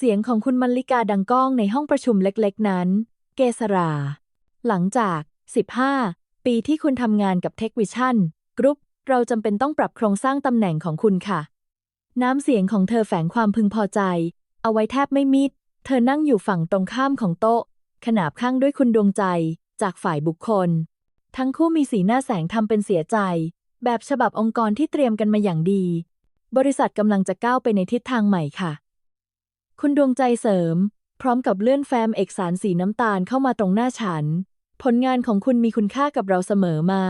เสียงของคุณมัลลิกาดังก้องในห้องประชุมเล็กๆนั้น เกษรา หลังจาก 15 ปีที่คุณทำงานกับเทควิชั่นกรุ๊ปเราจำเป็นต้องปรับโครงสร้างตำแหน่งของคุณค่ะ น้ำเสียงของเธอแฝงความพึงพอใจ เอาไว้แทบไม่มิด เธอนั่งอยู่ฝั่งตรงข้ามของโต๊ะ ขนาบข้างด้วยคุณดวงใจ จากฝ่ายบุคคล ทั้งคู่มีสีหน้าแสงทำเป็นเสียใจ แบบฉบับองค์กรที่เตรียมกันมาอย่างดี บริษัทกำลังจะก้าวไปในทิศทางใหม่ค่ะ คุณดวงใจเสริม พร้อมกับเลื่อนแฟ้มเอกสารสีน้ำตาลเข้ามาตรงหน้าฉัน ผลงานของคุณมีคุณค่ากับเราเสมอมา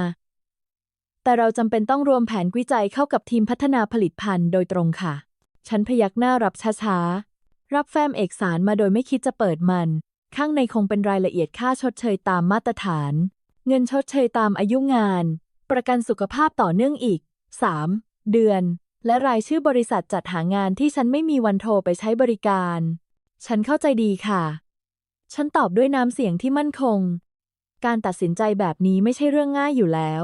แต่เราจำเป็นต้องรวมแผนวิจัยเข้ากับทีมพัฒนาผลิตภัณฑ์โดยตรงค่ะ ฉันพยักหน้ารับช้าๆ รับแฟ้มเอกสารมาโดยไม่คิดจะเปิดมัน ข้างในคงเป็นรายละเอียดค่าชดเชยตามมาตรฐาน เงินชดเชยตามอายุงาน ประกันสุขภาพต่อเนื่องอีก 3 เดือน และรายชื่อบริษัทจัดหางานที่ฉันไม่มีวันโทรไปใช้บริการ ฉันเข้าใจดีค่ะ ฉันตอบด้วยน้ำเสียงที่มั่นคง การตัดสินใจแบบนี้ไม่ใช่เรื่องง่ายอยู่แล้ว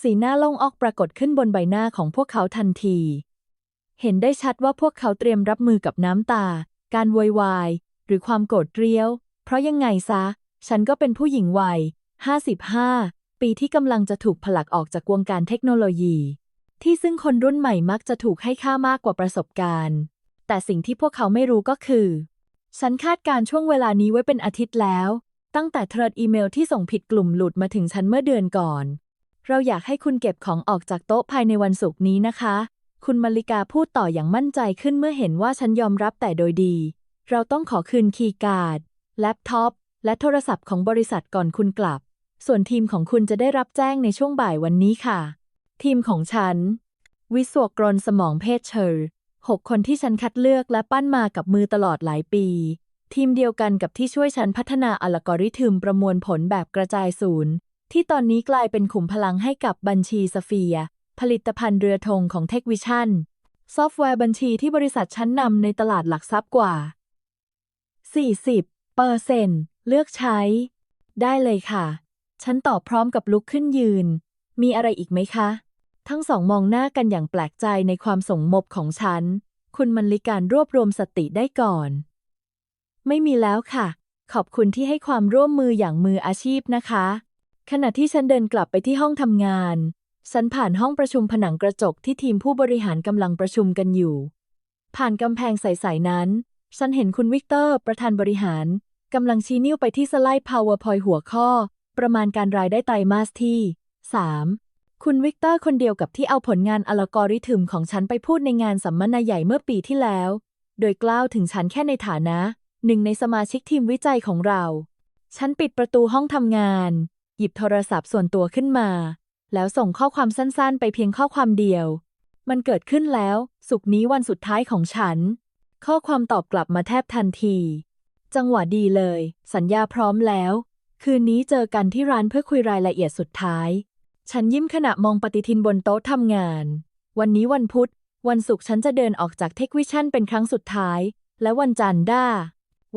สีหน้าโล่งออกปรากฏขึ้นบนใบหน้าของพวกเขาทันที เห็นได้ชัดว่าพวกเขาเตรียมรับมือกับน้ำตา การโวยวาย หรือความโกรธเรียว เพราะยังไงซะ ฉันก็เป็นผู้หญิงวัย 55 ปีที่กำลังจะถูกผลักออกจากวงการเทคโนโลยี ที่ซึ่งคนรุ่นใหม่มักจะถูกให้ค่ามากกว่าประสบการณ์ แต่สิ่งที่พวกเขาไม่รู้ก็คือ ฉันคาดการช่วงเวลานี้ไว้เป็นอาทิตย์แล้ว ตั้งแต่เทรดอีเมลที่ส่งผิดกลุ่มหลุดมาถึงฉันเมื่อเดือนก่อน เราอยากให้คุณเก็บของออกจากโต๊ะภายในวันศุกร์นี้นะคะ คุณมาริกาพูดต่ออย่างมั่นใจขึ้นเมื่อเห็นว่าฉันยอมรับแต่โดยดี เราต้องขอคืนคีย์การ์ด แล็ปท็อป และโทรศัพท์ของบริษัทก่อนคุณกลับ ส่วนทีมของคุณจะได้รับแจ้งในช่วงบ่ายวันนี้ค่ะ ทีมของฉัน วิศวกรสมองเพศเชอร์หกคนที่ฉันคัดเลือกและปั้นมากับมือตลอดหลายปี ทีมเดียวกันกับที่ช่วยฉันพัฒนาอัลกอริทึมประมวลผลแบบกระจายศูนย์ ที่ตอนนี้กลายเป็นขุมพลังให้กับบัญชีสเฟีย ผลิตภัณฑ์เรือธงของเทควิชั่นซอฟต์แวร์บัญชีที่บริษัทชั้นนำในตลาดหลักทรัพย์กว่า 40เปอร์เซนเลือกใช้ ได้เลยค่ะ ฉันตอบพร้อมกับลุกขึ้นยืน มีอะไรอีกไหมคะ ทั้งสองมองหน้ากันอย่างแปลกใจในความสงมบของฉัน คุณมันลิการรวบรวมสติได้ก่อน ไม่มีแล้วค่ะ ขอบคุณที่ให้ความร่วมมืออย่างมืออาชีพนะคะ ขณะที่ฉันเดินกลับไปที่ห้องทำงาน ฉันผ่านห้องประชุมผนังกระจกที่ทีมผู้บริหารกำลังประชุมกันอยู่ ผ่านกำแพงใสๆนั้น ฉันเห็นคุณวิกเตอร์ ประธานบริหารกำลังชี้นิ้วไปที่สไลด์ PowerPoint หัวข้อ ประมาณการรายได้ไตรมาสที่ 3 คุณวิกเตอร์คนเดียวกับที่เอาผลงานอัลกอริทึมของฉันไปพูดในงานสัมมนาใหญ่เมื่อปีที่แล้ว โดยกล่าวถึงฉันแค่ในฐานะหนึ่งในสมาชิกทีมวิจัยของเรา ฉันปิดประตูห้องทำงาน หยิบโทรศัพท์ส่วนตัวขึ้นมา แล้วส่งข้อความสั้นๆ ไปเพียงข้อความเดียว มันเกิดขึ้นแล้ว สุกร์นี้วันสุดท้ายของฉัน ข้อความตอบกลับมาแทบทันที จังหวะดีเลย สัญญาพร้อมแล้ว คืนนี้เจอกันที่ร้านเพื่อคุยรายละเอียดสุดท้าย ฉันยิ้มขณะมองปฏิทินบนโต๊ะทำงาน วันนี้วันพุธ วันศุกร์ฉันจะเดินออกจากเทควิชั่นเป็นครั้งสุดท้าย และวันจันทร์ด้า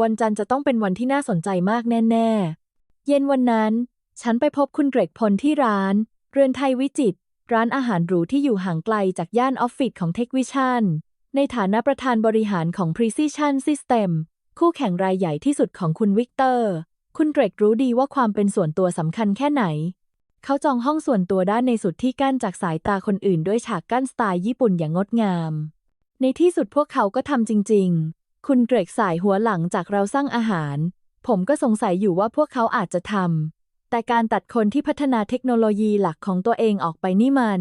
วันจันทร์จะต้องเป็นวันที่น่าสนใจมากแน่ ๆ เย็นวันนั้น ฉันไปพบคุณเกรกพลที่ร้าน เรือนไทยวิจิตรร้านอาหารหรูที่อยู่ห่างไกลจากย่านออฟฟิศของเทควิชั่นในฐานะประธานบริหารของ Precision System คู่แข่งรายใหญ่ที่สุดของคุณวิกเตอร์ คุณเกรกรู้ดีว่าความเป็นส่วนตัวสำคัญแค่ไหน เขาจองห้องส่วนตัวด้านในสุดที่กั้นจากสายตาคนอื่นด้วยฉากกั้นสไตล์ญี่ปุ่นอย่างงดงาม ในที่สุดพวกเขาก็ทำจริง ๆ คุณเกรกสายหัวหลังจากเราสร้างอาหาร ผมก็สงสัยอยู่ว่าพวกเขาอาจจะทำ แต่การตัดคนที่พัฒนาเทคโนโลยีหลักของตัวเองออกไปนี่มัน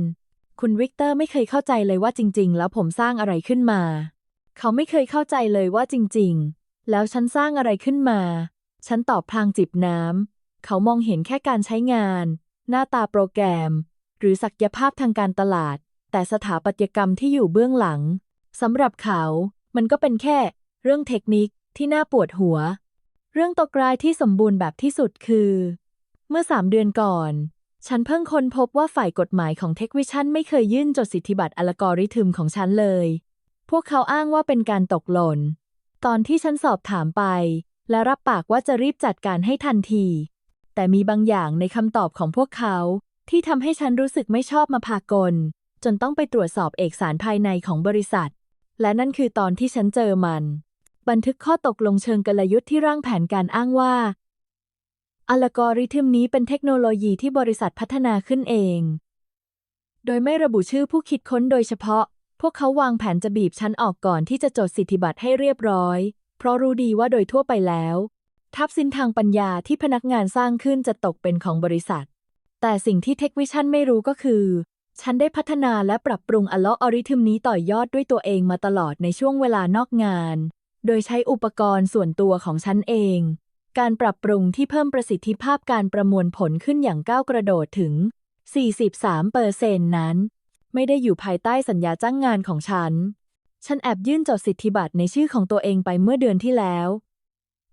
คุณวิกเตอร์ไม่เคยเข้าใจเลยว่าจริง ๆ แล้วผมสร้างอะไรขึ้นมา เขาไม่เคยเข้าใจเลยว่าจริง ๆ แล้วฉันสร้างอะไรขึ้นมา ฉันตอบพลางจิบน้ำ เขามองเห็นแค่การใช้งาน หน้าตาโปรแกรม หรือศักยภาพทางการตลาด แต่สถาปัตยกรรมที่อยู่เบื้องหลังสำหรับเขา มันก็เป็นแค่ เรื่องเทคนิคที่น่าปวดหัว เรื่องตกรายที่สมบูรณ์แบบที่สุดคือ เมื่อสามเดือนก่อน ฉันเพิ่งค้นพบว่าฝ่ายกฎหมายของ Tech Vision ไม่เคยยื่นจดสิทธิบัตรอัลกอริทึมของฉันเลย พวกเขาอ้างว่าเป็นการตกหล่น ตอนที่ฉันสอบถามไป และรับปากว่าจะรีบจัดการให้ทันที แต่มีบางอย่างในคำตอบของพวกเขา ที่ทำให้ฉันรู้สึกไม่ชอบมาพากล จนต้องไปตรวจสอบเอกสารภายในของบริษัท และนั่นคือตอนที่ฉันเจอมัน บันทึกข้อตกลงเชิงกลยุทธ์ที่ร่างแผนการอ้างว่าอัลกอริทึมนี้เป็นเทคโนโลยีที่บริษัทพัฒนาขึ้นเอง โดยไม่ระบุชื่อผู้คิดค้นโดยเฉพาะ พวกเขาวางแผนจะบีบฉันออกก่อนที่จะจดสิทธิบัตรให้เรียบร้อย เพราะรู้ดีว่าโดยทั่วไปแล้ว ทับสินทางปัญญาที่พนักงานสร้างขึ้นจะตกเป็นของบริษัท แต่สิ่งที่เทควิชั่นไม่รู้ก็คือ ฉันได้พัฒนาและปรับปรุงอัลลอริทึมนี้ต่อยอดด้วยตัวเองมาตลอดในช่วงเวลานอกงาน โดยใช้อุปกรณ์ส่วนตัวของฉันเอง การปรับปรุงที่เพิ่มประสิทธิภาพการประมวลผลขึ้นอย่างก้าวกระโดดถึง 43เปอร์เซ็นต์นั้น ไม่ได้อยู่ภายใต้สัญญาจ้างงานของฉัน ฉันแอบยื่นจดสิทธิบัตรในชื่อของตัวเองไปเมื่อเดือนที่แล้ว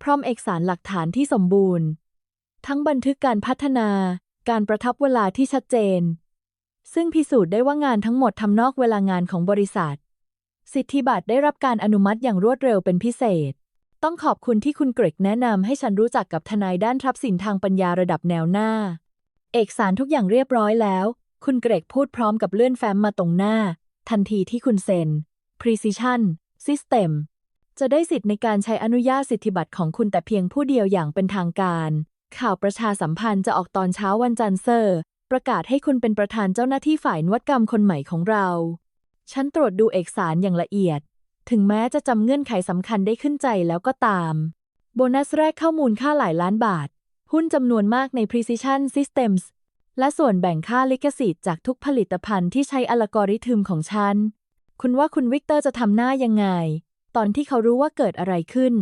พร้อมเอกสารหลักฐานที่สมบูรณ์ ทั้งบันทึกการพัฒนา การประทับเวลาที่ชัดเจน ซึ่งพิสูจน์ได้ว่างานทั้งหมดทำนอกเวลางานของบริษัท สิทธิบัตรได้รับการอนุมัติอย่างรวดเร็วเป็นพิเศษ ต้องขอบคุณที่คุณเกรกแนะนำให้ฉันรู้จักกับทนายด้านทรัพย์สินทางปัญญาระดับแนวหน้า เอกสารทุกอย่างเรียบร้อยแล้ว คุณเกรกพูดพร้อมกับเลื่อนแฟ้มมาตรงหน้า ทันทีที่คุณเซ็น Precision System จะได้สิทธิ์ในการใช้อนุญาตสิทธิบัตรของคุณแต่เพียงผู้เดียวอย่างเป็นทางการ ข่าวประชาสัมพันธ์จะออกตอนเช้าวันจันทร์เซอร์ ประกาศให้คุณเป็นประธานเจ้าหน้าที่ฝ่ายนวัตกรรมคนใหม่ของเรา ฉันตรวจดูเอกสารอย่างละเอียด ถึงแม้จะจำเงื่อนไขสำคัญได้ขึ้นใจแล้วก็ตาม โบนัสแรกเข้ามูลค่าหลายล้านบาท หุ้นจำนวนมากใน Precision Systems และส่วนแบ่งค่าลิขสิทธิ์จากทุกผลิตภัณฑ์ที่ใช้อัลกอริทึมของฉัน คุณว่าคุณวิกเตอร์จะทำหน้ายังไง ตอนที่เขารู้ว่าเกิดอะไรขึ้น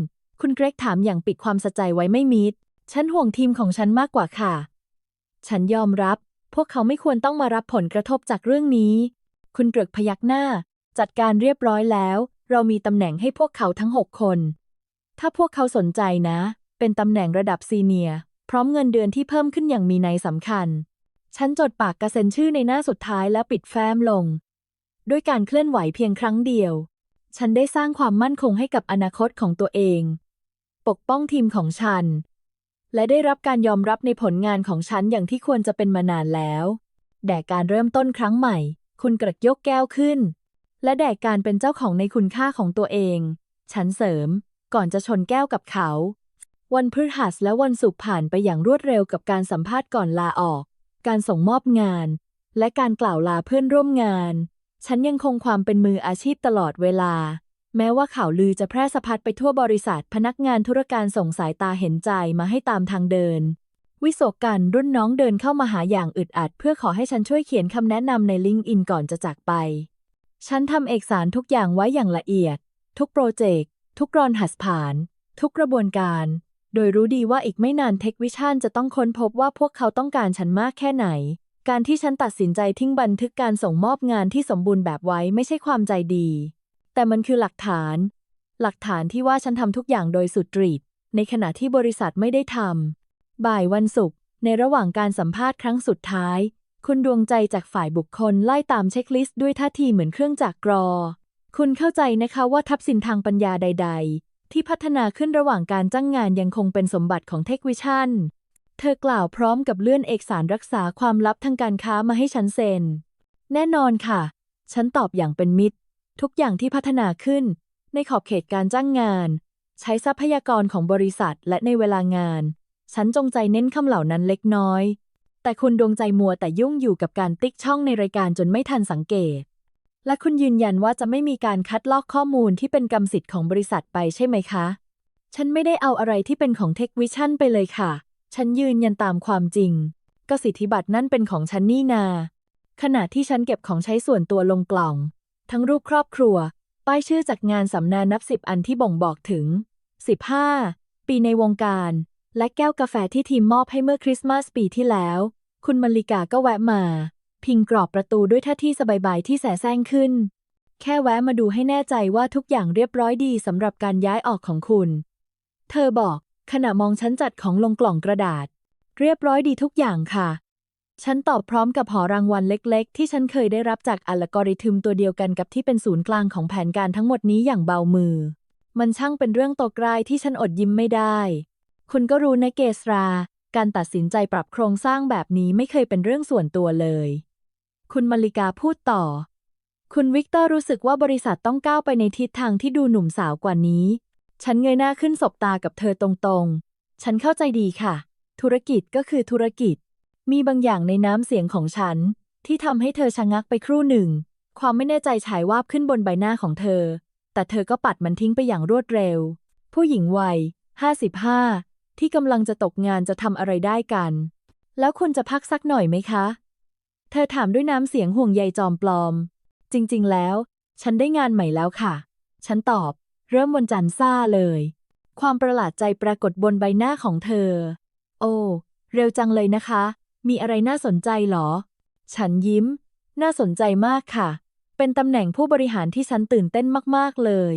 คุณเกรกถามอย่างปิดความสะใจไว้ไม่มิด ฉันห่วงทีมของฉันมากกว่าค่ะ ฉันยอมรับ พวกเขาไม่ควรต้องมารับผลกระทบจากเรื่องนี้ คุณเกรกพยักหน้า จัดการเรียบร้อยแล้ว เรามีตำแหน่งให้พวกเขาทั้งหกคน ถ้าพวกเขาสนใจนะ เป็นตำแหน่งระดับซีเนียร์พร้อมเงินเดือนที่เพิ่มขึ้นอย่างมีนัยสำคัญ ฉันจดปากกระเซ็นชื่อในหน้าสุดท้ายแล้วปิดแฟ้มลง ด้วยการเคลื่อนไหวเพียงครั้งเดียว ฉันได้สร้างความมั่นคงให้กับอนาคตของตัวเอง ปกป้องทีมของฉัน และได้รับการยอมรับในผลงานของฉันอย่างที่ควรจะเป็นมานานแล้ว แด่การเริ่มต้นครั้งใหม่ คุณกระยกแก้วขึ้น และแด่การเป็นเจ้าของในคุณค่าของตัวเอง ฉันเสริม ก่อนจะชนแก้วกับเขา วันพฤหัสและวันศุกร์ผ่านไปอย่างรวดเร็วกับการสัมภาษณ์ก่อนลาออก การส่งมอบงาน และการกล่าวลาเพื่อนร่วมงาน ฉันยังคงความเป็นมืออาชีพตลอดเวลา แม้ว่าข่าวลือจะแพร่สะพัดไปทั่วบริษัทพนักงานธุรการส่งสายตาเห็นใจมาให้ตามทางเดิน วิศวการรุ่นน้องเดินเข้ามาหาอย่างอึดอัด เพื่อขอให้ฉันช่วยเขียนคำแนะนำในลิงก์อินก่อนจะจากไป ฉันทำเอกสารทุกอย่างไว้อย่างละเอียด ทุกโปรเจกต์ ทุกรอนหัสผ่าน ทุกกระบวนการ โดยรู้ดีว่าอีกไม่นานเทควิชั่นจะต้องค้นพบว่าพวกเขาต้องการฉันมากแค่ไหน การที่ฉันตัดสินใจทิ้งบันทึกการส่งมอบงานที่สมบูรณ์แบบไว้ไม่ใช่ความใจดี แต่มันคือหลักฐาน หลักฐานที่ว่าฉันทำทุกอย่างโดยสุดตรีดในขณะที่บริษัทไม่ได้ทำ บ่ายวันศุกร์ในระหว่างการสัมภาษณ์ครั้งสุดท้าย คุณดวงใจจากฝ่ายบุคคลไล่ตามเช็คลิสต์ด้วยท่าทีเหมือนเครื่องจักรกรอ คุณเข้าใจนะคะว่าทับสินทางปัญญาใด ๆ ที่พัฒนาขึ้นระหว่างการจ้างงานยังคงเป็นสมบัติของเทควิชั่น เธอกล่าวพร้อมกับเลื่อนเอกสารรักษาความลับทางการค้ามาให้ฉันเซ็น แน่นอนค่ะ ฉันตอบอย่างเป็นมิตร ทุกอย่างที่พัฒนาขึ้น ในขอบเขตการจ้างงาน ใช้ทรัพยากรของบริษัทและในเวลางาน ฉันจงใจเน้นคำเหล่านั้นเล็กน้อย แต่คุณดวงใจมัวแต่ยุ่งอยู่กับการติ๊กช่องในรายการจนไม่ทันสังเกต และคุณยืนยันว่าจะไม่มีการคัดลอกข้อมูลที่เป็นกรรมสิทธิ์ของบริษัทไปใช่ไหมคะ ฉันไม่ได้เอาอะไรที่เป็นของเทควิชั่นไปเลยค่ะ ฉันยืนยันตามความจริง ก็สิทธิบัตรนั่นเป็นของฉันนี่นา ขณะที่ฉันเก็บของใช้ส่วนตัวลงกล่อง ทั้งรูปครอบครัว ป้ายชื่อจากงานสัมมนานับสิบอันที่บ่งบอกถึง 15 ปีในวงการ และแก้วกาแฟที่ทีมมอบให้เมื่อคริสต์มาสปีที่แล้ว คุณมลิกาก็แวะมา พิงกรอบประตูด้วยท่าที่สบายๆที่แสแสร้งขึ้น แค่แวะมาดูให้แน่ใจว่าทุกอย่างเรียบร้อยดีสำหรับการย้ายออกของคุณ เธอบอก ขณะมองฉันจัดของลงกล่องกระดาษ เรียบร้อยดีทุกอย่างค่ะ ฉันตอบพร้อมกับหอรางวัลเล็ก ๆ ที่ฉันเคยได้รับจากอัลกอริทึมตัวเดียวกันกับที่เป็นศูนย์กลางของแผนการทั้งหมดนี้อย่างเบามือ มันช่างเป็นเรื่องตกรายที่ฉันอดยิ้มไม่ได้ คุณก็รู้นะเกสรา การตัดสินใจปรับโครงสร้างแบบนี้ไม่เคยเป็นเรื่องส่วนตัวเลย คุณมาริกาพูดต่อ คุณวิกเตอร์รู้สึกว่าบริษัทต้องก้าวไปในทิศทางที่ดูหนุ่มสาวกว่านี้ ฉันเงยหน้าขึ้นสบตากับเธอตรงๆ ฉันเข้าใจดีค่ะ ธุรกิจก็คือธุรกิจ มีบางอย่างในน้ำเสียงของฉัน ที่ทำให้เธอชะงักไปครู่หนึ่ง ความไม่แน่ใจฉายวาบขึ้นบนใบหน้าของเธอ แต่เธอก็ปัดมันทิ้งไปอย่างรวดเร็ว ผู้หญิงวัย55ที่กำลังจะตกงานจะทำอะไรได้กัน แล้วคุณจะพักสักหน่อยไหมคะ เธอถามด้วยน้ำเสียงห่วงใยจอมปลอม จริง ๆ แล้ว ฉันได้งานใหม่แล้วค่ะ ฉันตอบ เริ่มวันจันทร์ซ่าเลย ความประหลาดใจปรากฏบนใบหน้าของเธอ โอ้ เร็วจังเลยนะคะ มีอะไรน่าสนใจเหรอ ฉันยิ้ม น่าสนใจมากค่ะ เป็นตำแหน่งผู้บริหารที่ฉันตื่นเต้นมากๆเลย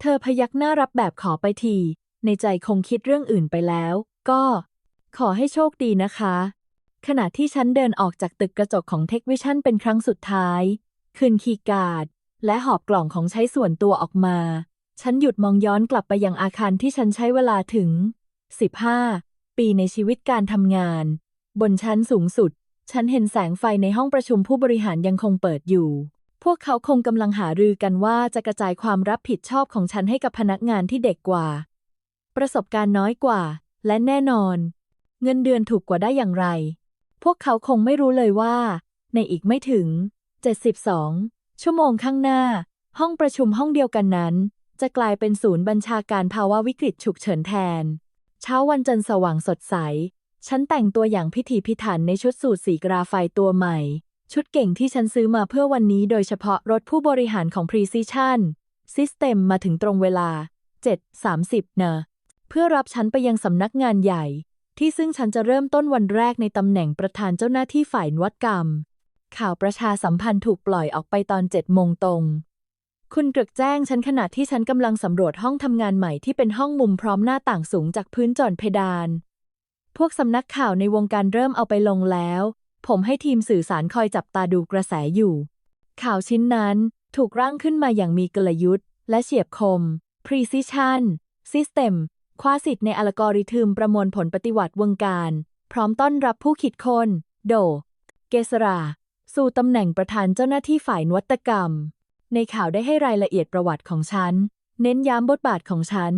เธอพยักหน้ารับแบบขอไปที ในใจคงคิดเรื่องอื่นไปแล้ว ก็ ขอให้โชคดีนะคะ ขณะที่ฉันเดินออกจากตึกกระจกของเทควิชั่นเป็นครั้งสุดท้าย คืนคีย์การ์ดและหอบกล่องของใช้ส่วนตัวออกมา ฉันหยุดมองย้อนกลับไปยังอาคารที่ฉันใช้เวลาถึง 15 ปีในชีวิตการทำงาน บนชั้นสูงสุด ฉันเห็นแสงไฟในห้องประชุมผู้บริหารยังคงเปิดอยู่ พวกเขาคงกำลังหารือกันว่าจะกระจายความรับผิดชอบของฉันให้กับพนักงานที่เด็กกว่า ประสบการณ์น้อยกว่า และแน่นอน เงินเดือนถูกกว่าได้อย่างไร พวกเขาคงไม่รู้เลยว่า ในอีกไม่ถึง 72 ชั่วโมงข้างหน้า ห้องประชุมห้องเดียวกันนั้น จะกลายเป็นศูนย์บัญชาการภาวะวิกฤตฉุกเฉินแทน เช้าวันจันทร์สว่างสดใส ฉันแต่งตัวอย่างพิถีพิถันในชุดสูทสีกราไฟตัวใหม่ ชุดเก่งที่ฉันซื้อมาเพื่อวันนี้โดยเฉพาะรถผู้บริหารของ Precision System มาถึงตรงเวลา 7.30นะ เพื่อรับฉันไปยังสำนักงานใหญ่ ที่ซึ่งฉันจะเริ่มต้นวันแรกในตำแหน่งประธานเจ้าหน้าที่ฝ่ายนวัตกรรม ข่าวประชาสัมพันธ์ถูกปล่อยออกไปตอนเจ็ดโมงตรง คุณตรึกแจ้งฉันขณะที่ฉันกำลังสำรวจห้องทำงานใหม่ที่เป็นห้องมุมพร้อมหน้าต่างสูงจากพื้นจอนเพดาน พวกสำนักข่าวในวงการเริ่มเอาไปลงแล้ว ผมให้ทีมสื่อสารคอยจับตาดูกระแสอยู่ ข่าวชิ้นนั้นถูกร่างขึ้นมาอย่างมีกลยุทธ์ และเฉียบคม Precision System คว้าสิทธิ์ในอัลกอริทึมประมวลผลปฏิวัติวงการ พร้อมต้อนรับผู้คิดค้นโด เกษรา สู่ตำแหน่งประธานเจ้าหน้าที่ฝ่ายนวัตกรรม ในข่าวได้ให้รายละเอียดประวัติของฉัน เน้นย้ำบทบาทของฉัน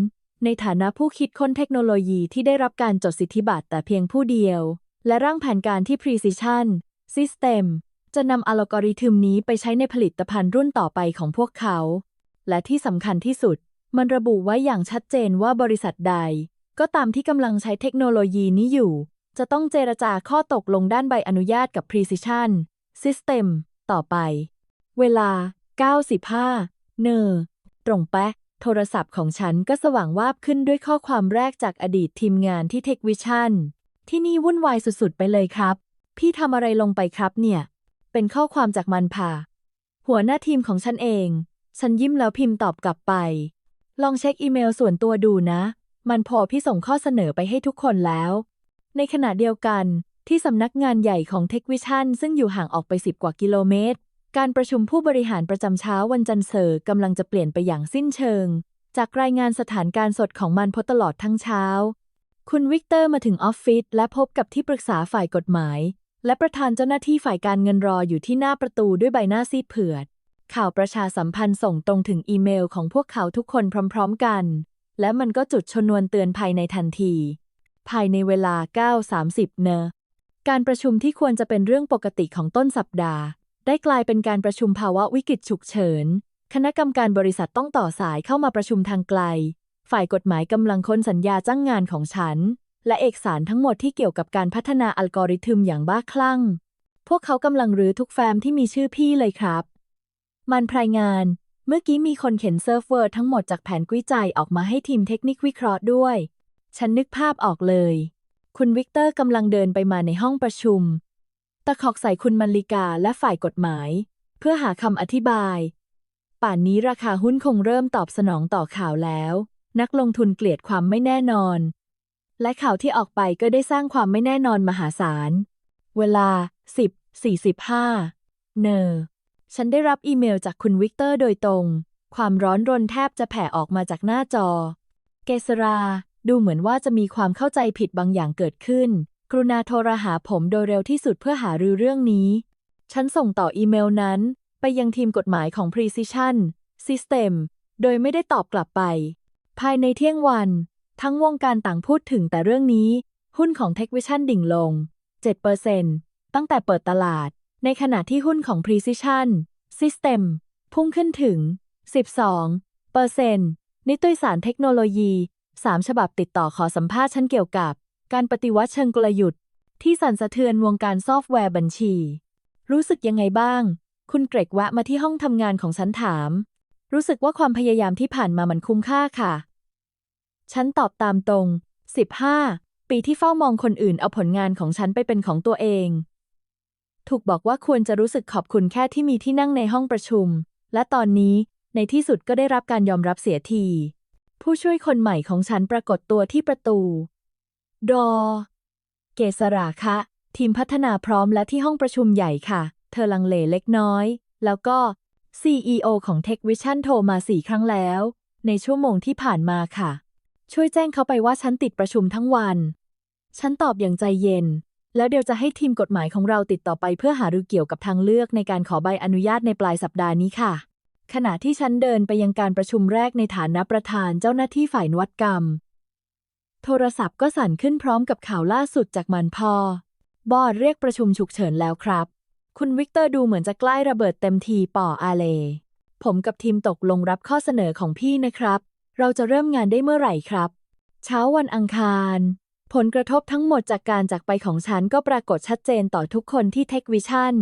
ในฐานะผู้คิดค้นเทคโนโลยีที่ได้รับการจดสิทธิบัตรแต่เพียงผู้เดียว และร่างแผนการที่ Precision System จะนำอัลกอริทึมนี้ไปใช้ในผลิตภัณฑ์รุ่นต่อไปของพวกเขา และที่สำคัญที่สุด มันระบุไว้อย่างชัดเจนว่าบริษัทใด ก็ตามที่กำลังใช้เทคโนโลยีนี้อยู่ จะต้องเจรจาข้อตกลงด้านใบอนุญาตกับ Precision System ต่อไป เวลา 95 เนอตรงแป๊ะโทรศัพท์ของฉันก็สว่างวาบขึ้นด้วยข้อความแรกจากอดีตทีมงานที่ Tech Vision ที่นี่วุ่นวายสุดๆ ไปเลยครับ พี่ทำอะไรลงไปครับเนี่ย เป็นข้อความจากมันพาหัวหน้าทีมของฉันเอง ฉันยิ้มแล้วพิมพ์ตอบกลับไป ลองเช็คอีเมลส่วนตัวดูนะ มันพอพี่ส่งข้อเสนอไปให้ทุกคนแล้ว ในขณะเดียวกันที่สำนักงานใหญ่ของ Tech Vision ซึ่งอยู่ห่างออกไป10กว่ากิโลเมตร การประชุมผู้บริหารประจำเช้าวันจันทร์เสอร์กำลังจะเปลี่ยนไปอย่างสิ้นเชิง จากรายงานสถานการณ์สดของมันพตลอดทั้งเช้า คุณวิกเตอร์มาถึงออฟฟิศและพบกับที่ปรึกษาฝ่ายกฎหมาย และประธานเจ้าหน้าที่ฝ่ายการเงินรออยู่ที่หน้าประตูด้วยใบหน้าซีดเผือด ข่าวประชาสัมพันธ์ส่งตรงถึงอีเมลของพวกเขาทุกคนพร้อม ๆ กัน และมันก็จุดชนวนเตือนภัยในทันที ภายในเวลา 9.30 เนการประชุมที่ควรจะเป็นเรื่องปกติของต้นสัปดาห์ ได้กลายเป็นการประชุมภาวะวิกฤตฉุกเฉิน คณะกรรมการบริษัทต้องต่อสายเข้ามาประชุมทางไกล ฝ่ายกฎหมายกำลังค้นสัญญาจ้างงานของฉัน และเอกสารทั้งหมดที่เกี่ยวกับการพัฒนาอัลกอริทึมอย่างบ้าคลั่ง พวกเขากำลังรื้อทุกแฟ้มที่มีชื่อพี่เลยครับ มันพรายงาน เมื่อกี้มีคนเข็นเซิร์ฟเวอร์ทั้งหมดจากแผนกุ้ยใจออกมาให้ทีมเทคนิควิเคราะห์ด้วย ฉันนึกภาพออกเลย คุณวิกเตอร์กำลังเดินไปมาในห้องประชุม ตะคอกใส่คุณมัลลิกาและฝ่ายกฎหมาย เพื่อหาคำอธิบาย ป่านนี้ราคาหุ้นคงเริ่มตอบสนองต่อข่าวแล้ว นักลงทุนเกลียดความไม่แน่นอน และข่าวที่ออกไปก็ได้สร้างความไม่แน่นอนมหาศาล เวลา 10 45 เนอ ฉันได้รับอีเมลจากคุณวิกเตอร์โดยตรง ความร้อนรนแทบจะแผ่ออกมาจากหน้าจอ เกษรา ดูเหมือนว่าจะมีความเข้าใจผิดบางอย่างเกิดขึ้น รุณาโทรหาผมโดยเร็วที่สุดเพื่อหารือเรื่องนี้ ฉันส่งต่ออีเมลนั้น ไปยังทีมกฎหมายของ Precision System โดยไม่ได้ตอบกลับไป ภายในเที่ยงวัน ทั้งวงการต่างพูดถึงแต่เรื่องนี้ หุ้นของ t e c h Vision ดิ่งลง 7%ตั้งแต่เปิดตลาด ในขณะที่หุ้นของ Precision System พุ่งขึ้นถึง 12%นิตยสารเทคโนโลยี 3 ฉบับติดต่อขอสัมภาษณ์ฉันเกี่ยวกับ การปฏิวัติเชิงกลยุทธ์ ที่สั่นสะเทือนวงการซอฟต์แวร์บัญชี รู้สึกยังไงบ้าง คุณเกรกแวะมาที่ห้องทำงานของฉันถาม รู้สึกว่าความพยายามที่ผ่านมามันคุ้มค่าค่ะ ฉันตอบตามตรง 15 ปีที่เฝ้ามองคนอื่นเอาผลงานของฉันไปเป็นของตัวเอง ถูกบอกว่าควรจะรู้สึกขอบคุณแค่ที่มีที่นั่งในห้องประชุม และตอนนี้ในที่สุดก็ได้รับการยอมรับเสียที ผู้ช่วยคนใหม่ของฉันปรากฏตัวที่ประตู ดอ เกษราคะ ทีมพัฒนาพร้อมและที่ห้องประชุมใหญ่ค่ะ เธอลังเลเล็กน้อย แล้วก็ CEO ของ Tech Vision โทรมาสี่ครั้งแล้ว ในชั่วโมงที่ผ่านมาค่ะ ช่วยแจ้งเขาไปว่าฉันติดประชุมทั้งวัน ฉันตอบอย่างใจเย็น แล้วเดี๋ยวจะให้ทีมกฎหมายของเราติดต่อไปเพื่อหารือเกี่ยวกับทางเลือกในการขอใบอนุญาตในปลายสัปดาห์นี้ค่ะ ขณะที่ฉันเดินไปยังการประชุมแรกในฐานะประธานเจ้าหน้าที่ฝ่ายนวัตกรรม โทรศัพท์ก็สั่นขึ้นพร้อมกับข่าวล่าสุดจากมันพอบอร์ดเรียกประชุมฉุกเฉินแล้วครับ คุณวิกเตอร์ดูเหมือนจะใกล้ระเบิดเต็มทีป่ออาเล ผมกับทีมตกลงรับข้อเสนอของพี่นะครับ เราจะเริ่มงานได้เมื่อไหร่ครับ เช้าวันอังคาร ผลกระทบทั้งหมดจากการจากไปของฉันก็ปรากฏชัดเจนต่อทุกคนที่เทควิชั่น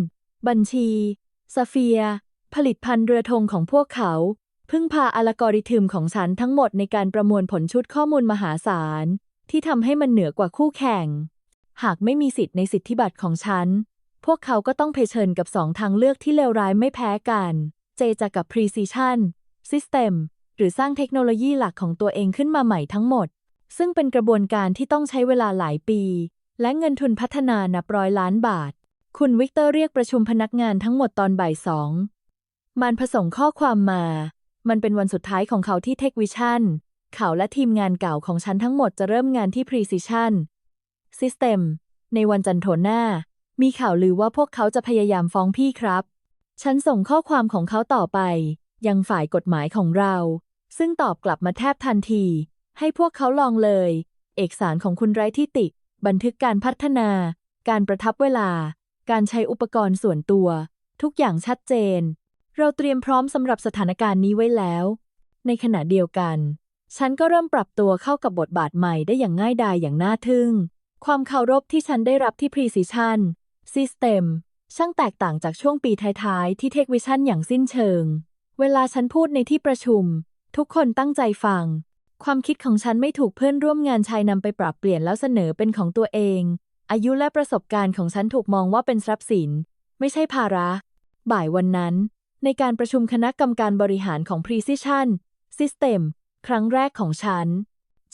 บัญชี สเฟีย ผลิตภัณฑ์เรือธงของพวกเขา พึ่งพาอัลกอริทึมของฉันทั้งหมดในการประมวลผลชุดข้อมูลมหาศาล ที่ทำให้มันเหนือกว่าคู่แข่ง หากไม่มีสิทธิ์ในสิทธิบัตรของฉัน พวกเขาก็ต้องเผชิญกับสองทางเลือกที่เลวร้ายไม่แพ้กัน เจจะกับ Precision System หรือสร้างเทคโนโลยีหลักของตัวเองขึ้นมาใหม่ทั้งหมด ซึ่งเป็นกระบวนการที่ต้องใช้เวลาหลายปี และเงินทุนพัฒนานับร้อยล้านบาท คุณวิกเตอร์เรียกประชุมพนักงานทั้งหมดตอนบ่ายสอง มันผสมข้อความมา มันเป็นวันสุดท้ายของเขาที่เทควิชั่นเขาและทีมงานเก่าของฉันทั้งหมดจะเริ่มงานที่ Precision System ในวันจันทร์โถหน้า มีข่าวลือว่าพวกเขาจะพยายามฟ้องพี่ครับ ฉันส่งข้อความของเขาต่อไป ยังฝ่ายกฎหมายของเรา ซึ่งตอบกลับมาแทบทันที ให้พวกเขาลองเลย เอกสารของคุณไร้ที่ติบันทึกการพัฒนา การประทับเวลา การใช้อุปกรณ์ส่วนตัว ทุกอย่างชัดเจน เราเตรียมพร้อมสำหรับสถานการณ์นี้ไว้แล้ว ในขณะเดียวกัน ฉันก็เริ่มปรับตัวเข้ากับบทบาทใหม่ได้อย่างง่ายดายอย่างน่าทึ่ง ความเคารพที่ฉันได้รับที่ Precision System ช่างแตกต่างจากช่วงปีท้ายๆ ที่ Tech Vision อย่างสิ้นเชิง เวลาฉันพูดในที่ประชุม ทุกคนตั้งใจฟัง ความคิดของฉันไม่ถูกเพื่อนร่วมงานชายนำไปปรับเปลี่ยนแล้วเสนอเป็นของตัวเอง อายุและประสบการณ์ของฉันถูกมองว่าเป็นทรัพย์สิน ไม่ใช่ภาระ บ่ายวันนั้น ในการประชุมคณะกรรมการบริหารของ Precision System ครั้งแรกของฉัน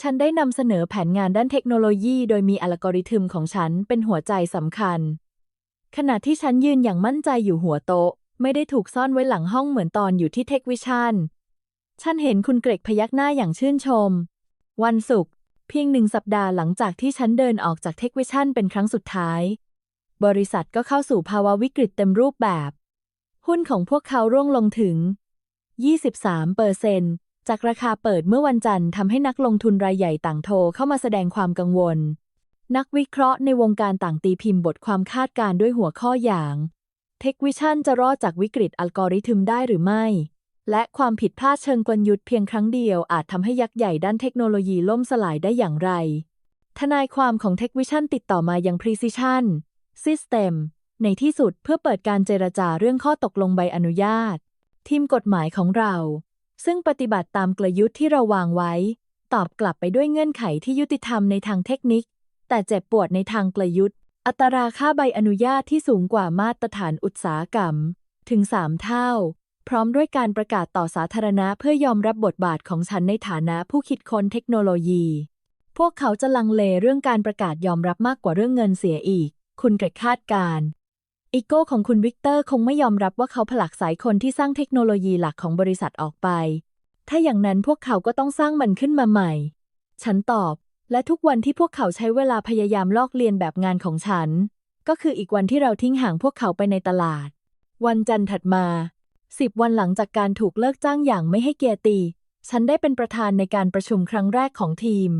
ฉันได้นำเสนอแผนงานด้านเทคโนโลยี โดยมีอัลกอริทึมของฉันเป็นหัวใจสำคัญ ขณะที่ฉันยืนอย่างมั่นใจอยู่หัวโต๊ะ ไม่ได้ถูกซ่อนไว้หลังห้องเหมือนตอนอยู่ที่เทควิชั่นฉันเห็นคุณเกรกพยักหน้าอย่างชื่นชม วันศุกร์เพียงหนึ่งสัปดาห์หลังจากที่ฉันเดินออกจากเทควิชั่นเป็นครั้งสุดท้าย บริษัทก็เข้าสู่ภาวะวิกฤตเต็มรูปแบบ หุ้นของพวกเขาร่วงลงถึง 23เปอร์เซนจากราคาเปิดเมื่อวันจันทร์ทำให้นักลงทุนรายใหญ่ต่างโทรเข้ามาแสดงความกังวล นักวิเคราะห์ในวงการต่างตีพิมพ์บทความคาดการณ์ด้วยหัวข้ออย่างเทควิชั่นจะรอดจากวิกฤตอัลกอริทึมได้หรือไม่ และความผิดพลาดเชิงกลยุทธ์เพียงครั้งเดียวอาจทำให้ยักษ์ใหญ่ด้านเทคโนโลยีล่มสลายได้อย่างไร ทนายความของเทควิชั่นติดต่อมายัง Precision System ในที่สุดเพื่อเปิดการเจรจาเรื่องข้อตกลงใบอนุญาต ทีมกฎหมายของเรา ซึ่งปฏิบัติตามกลยุทธ์ที่เราวางไว้ ตอบกลับไปด้วยเงื่อนไขที่ยุติธรรมในทางเทคนิค แต่เจ็บปวดในทางกลยุทธ์ อัตราค่าใบอนุญาตที่สูงกว่ามาตรฐานอุตสาหกรรม ถึง 3 เท่า พร้อมด้วยการประกาศต่อสาธารณะเพื่อยอมรับบทบาทของฉันในฐานะผู้คิดค้นเทคโนโลยี พวกเขาจะลังเลเรื่องการประกาศยอมรับมากกว่าเรื่องเงินเสียอีก คุณเกรกคาดการณ์ อีโก้ของคุณวิกเตอร์คงไม่ยอมรับว่าเขาผลักสายคนที่สร้างเทคโนโลยีหลักของบริษัทออกไป ถ้าอย่างนั้นพวกเขาก็ต้องสร้างมันขึ้นมาใหม่ ฉันตอบ และทุกวันที่พวกเขาใช้เวลาพยายามลอกเลียนแบบงานของฉัน ก็คืออีกวันที่เราทิ้งห่างพวกเขาไปในตลาด วันจันทร์ถัดมาสิบวันหลังจากการถูกเลิกจ้างอย่างไม่ให้เกียรติ ฉันได้เป็นประธานในการประชุมครั้งแรกของทีม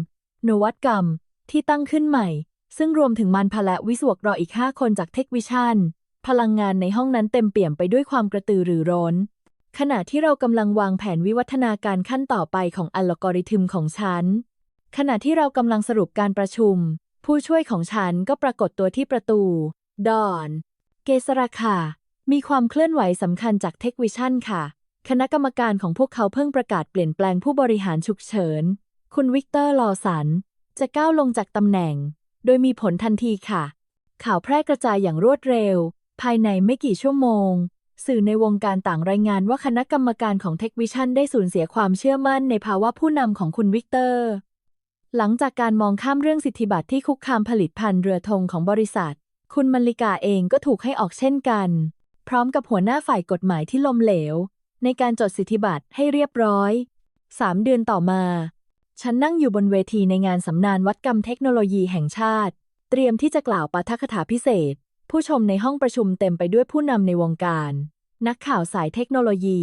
นวัตกรรมที่ตั้งขึ้นใหม่ ซึ่งรวมถึงมันพละวิศวกรอีก 5 คนจากเทควิชั่น พลังงานในห้องนั้นเต็มเปี่ยมไปด้วยความกระตือรือร้น ขณะที่เรากำลังวางแผนวิวัฒนาการขั้นต่อไปของอัลกอริทึมของฉัน ขณะที่เรากำลังสรุปการประชุม ผู้ช่วยของฉันก็ปรากฏตัวที่ประตู ดอน เกษราค่ะ มีความเคลื่อนไหวสำคัญจากเทควิชั่นค่ะ คณะกรรมการของพวกเขาเพิ่งประกาศเปลี่ยนแปลงผู้บริหารฉุกเฉิน คุณวิกเตอร์ลอสัน จะก้าวลงจากตำแหน่ง โดยมีผลทันทีค่ะข่าวแพร่กระจายอย่างรวดเร็ว ภายในไม่กี่ชั่วโมง สื่อในวงการต่างรายงานว่าคณะกรรมการของเทควิชั่นได้สูญเสียความเชื่อมั่นในภาวะผู้นำของคุณวิกเตอร์ หลังจากการมองข้ามเรื่องสิทธิบัตรที่คุกคามผลิตภัณฑ์เรือธงของบริษัท คุณมลลิกาเองก็ถูกให้ออกเช่นกัน พร้อมกับหัวหน้าฝ่ายกฎหมายที่ลมเหลว ในการจดสิทธิบัตรให้เรียบร้อยสามเดือนต่อมา ฉันนั่งอยู่บนเวทีในงานสำนานวัดกรรมเทคโนโลยีแห่งชาติ เตรียมที่จะกล่าวปาฐกถาพิเศษ ผู้ชมในห้องประชุมเต็มไปด้วยผู้นำในวงการ นักข่าวสายเทคโนโลยี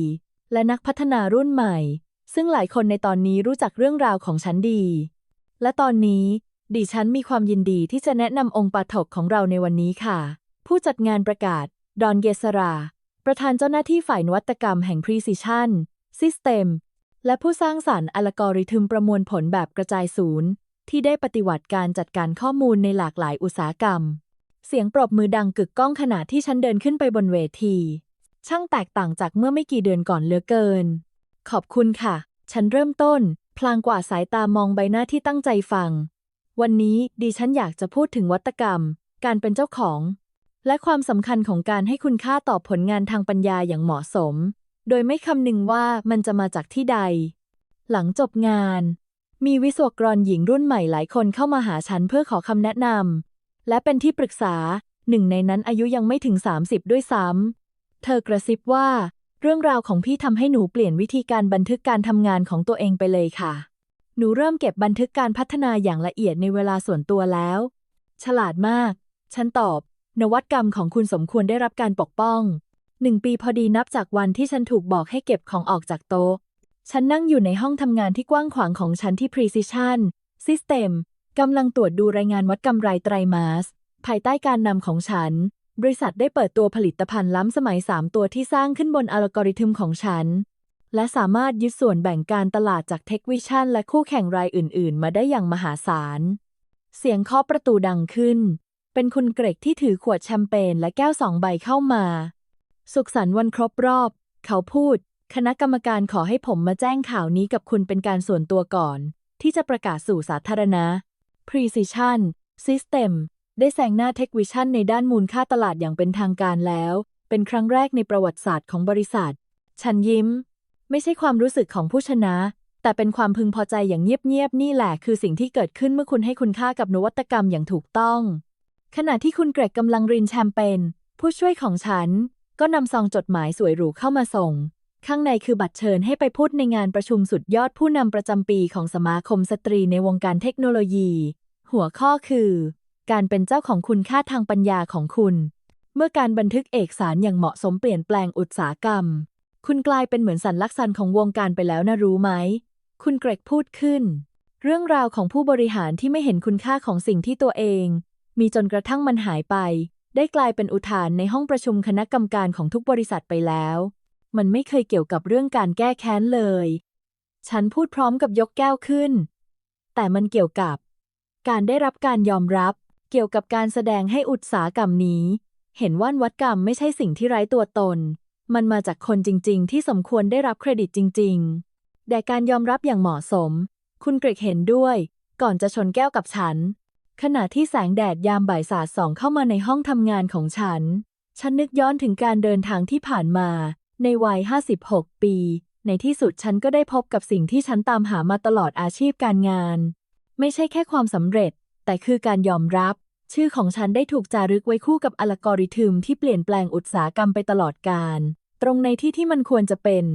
และนักพัฒนารุ่นใหม่ ซึ่งหลายคนในตอนนี้รู้จักเรื่องราวของฉันดี และตอนนี้ ดิฉันมีความยินดีที่จะแนะนำองค์ปาถกของเราในวันนี้ค่ะ ผู้จัดงานประกาศ ดอนเกษรา ประธานเจ้าหน้าที่ฝ่ายนวัตกรรมแห่ง Precision System และผู้สร้างสารรค์อัลกอริทึมประมวลผลแบบกระจายศูนย์ ที่ได้ปฏิวัติการจัดการข้อมูลในหลากหลายอุตสาหกรรม เสียงปรบมือดังกึกก้องขณะที่ฉันเดินขึ้นไปบนเวที ช่างแตกต่างจากเมื่อไม่กี่เดือนก่อนเหลือเกิน ขอบคุณค่ะ ฉันเริ่มต้น พลางกว่าดสายตามองใบหน้าที่ตั้งใจฟัง วันนี้ดิฉันอยากจะพูดถึงวัตกรรม การเป็นเจ้าของ และความสำคัญของการให้คุณค่าต่อผลงานทางปัญญาอย่างเหมาะสม โดยไม่คำนึงว่ามันจะมาจากที่ใด หลังจบงาน มีวิศวกรหญิงรุ่นใหม่หลายคนเข้ามาหาฉันเพื่อขอคำแนะนำ และเป็นที่ปรึกษา หนึ่งในนั้นอายุยังไม่ถึง 30 ด้วยซ้ำ เธอกระซิบว่า เรื่องราวของพี่ทำให้หนูเปลี่ยนวิธีการบันทึกการทำงานของตัวเองไปเลยค่ะ หนูเริ่มเก็บบันทึกการพัฒนาอย่างละเอียดในเวลาส่วนตัวแล้ว ฉลาดมาก ฉันตอบ นวัตกรรมของคุณสมควรได้รับการปกป้องหนึ่งปีพอดีนับจากวันที่ฉันถูกบอกให้เก็บของออกจากโต๊ะ ฉันนั่งอยู่ในห้องทำงานที่กว้างขวางของฉันที่ Precision System กำลังตรวจดูรายงานวัดกำไรไตรมาส ภายใต้การนำของฉัน บริษัทได้เปิดตัวผลิตภัณฑ์ล้ำสมัย 3 ตัวที่สร้างขึ้นบนอัลกอริทึมของฉัน และสามารถยึดส่วนแบ่งการตลาดจากเทควิชั่นและคู่แข่งรายอื่น ๆ มาได้อย่างมหาศาล เสียงเคาะประตูดังขึ้น เป็นคุณเกรกที่ถือขวดแชมเปญและแก้วสองใบเข้ามา สุขสันต์วันครบรอบ เขาพูด คณะกรรมการขอให้ผมมาแจ้งข่าวนี้กับคุณเป็นการส่วนตัวก่อน ที่จะประกาศสู่สาธารณะ Precision System ได้แซงหน้า Tech Vision ในด้านมูลค่าตลาดอย่างเป็นทางการแล้ว เป็นครั้งแรกในประวัติศาสตร์ของบริษัท ฉันยิ้ม ไม่ใช่ความรู้สึกของผู้ชนะ แต่เป็นความพึงพอใจอย่างเงียบๆ นี่แหละคือสิ่งที่เกิดขึ้นเมื่อคุณให้คุณค่ากับนวัตกรรมอย่างถูกต้อง ขณะที่คุณเกรกกำลังรินแชมเปญผู้ช่วยของฉัน ก็นำซองจดหมายสวยหรูเข้ามาส่ง ข้างในคือบัตรเชิญให้ไปพูดในงานประชุมสุดยอดผู้นำประจำปีของสมาคมสตรีในวงการเทคโนโลยี หัวข้อคือ การเป็นเจ้าของคุณค่าทางปัญญาของคุณ เมื่อการบันทึกเอกสารอย่างเหมาะสมเปลี่ยนแปลงอุตสาหกรรม คุณกลายเป็นเหมือนสันลักษณ์ของวงการไปแล้วนะรู้ไหม คุณเกรกพูดขึ้น เรื่องราวของผู้บริหารที่ไม่เห็นคุณค่าของสิ่งที่ตัวเอง มีจนกระทั่งมันหายไป ได้กลายเป็นอุทานในห้องประชุมคณะกรรมการของทุกบริษัทไปแล้ว มันไม่เคยเกี่ยวกับเรื่องการแก้แค้นเลย ฉันพูดพร้อมกับยกแก้วขึ้น แต่มันเกี่ยวกับ การได้รับการยอมรับ เกี่ยวกับการแสดงให้อุตสาหกรรมนี้ เห็นว่านวัดกรรมไม่ใช่สิ่งที่ไร้ตัวตน มันมาจากคนจริง ๆ ที่สมควรได้รับเครดิตจริง ๆ แต่การยอมรับอย่างเหมาะสม คุณเกรกเห็นด้วย ก่อนจะชนแก้วกับฉัน ขณะที่แสงแดดยามบ่ายสาดส่องเข้ามาในห้องทำงานของฉัน ฉันนึกย้อนถึงการเดินทางที่ผ่านมา ในวัย 56 ปี ในที่สุดฉันก็ได้พบกับสิ่งที่ฉันตามหามาตลอดอาชีพการงาน ไม่ใช่แค่ความสำเร็จ แต่คือการยอมรับ ชื่อของฉันได้ถูกจารึกไว้คู่กับอัลกอริทึมที่เปลี่ยนแปลงอุตสาหกรรมไปตลอดกาลตรงในที่ที่มันควรจะเป็น